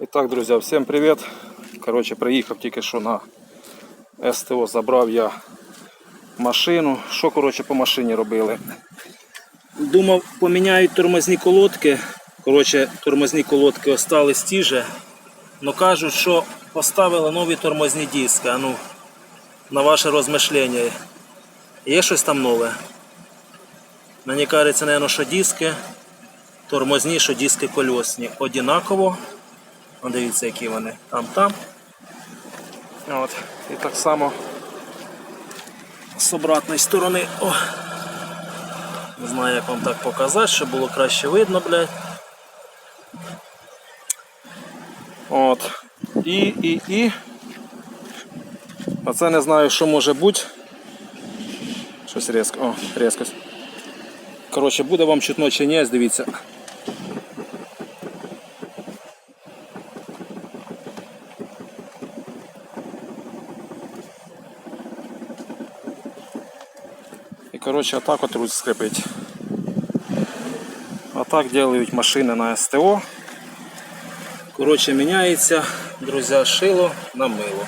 І так, друзі, всім привіт. Коротше, приїхав тільки що на СТО, забрав я машину. Що коротше, по машині робили? Думав, поміняють тормозні колодки. Коротше, тормозні колодки остались ті же. Но кажуть, що поставили нові тормозні диски. Ну, на ваше розмишлення. Є щось там нове? Мені кажеться, наверное, що диски тормозні, що диски кольосні. Одинаково. Дивіться, які вони там-там. От. І так само з обратної сторони. О. Не знаю, як вам так показати, щоб було краще видно, блядь. От. І, і, і. Оце не знаю, що може бути. Щось різко. О, різкость. Коротше, буде вам чутно чи ні, дивіться. Коротше, отак от руль скрипить. Отак делають машини на СТО. Коротше, міняється, друзі, шило на мило.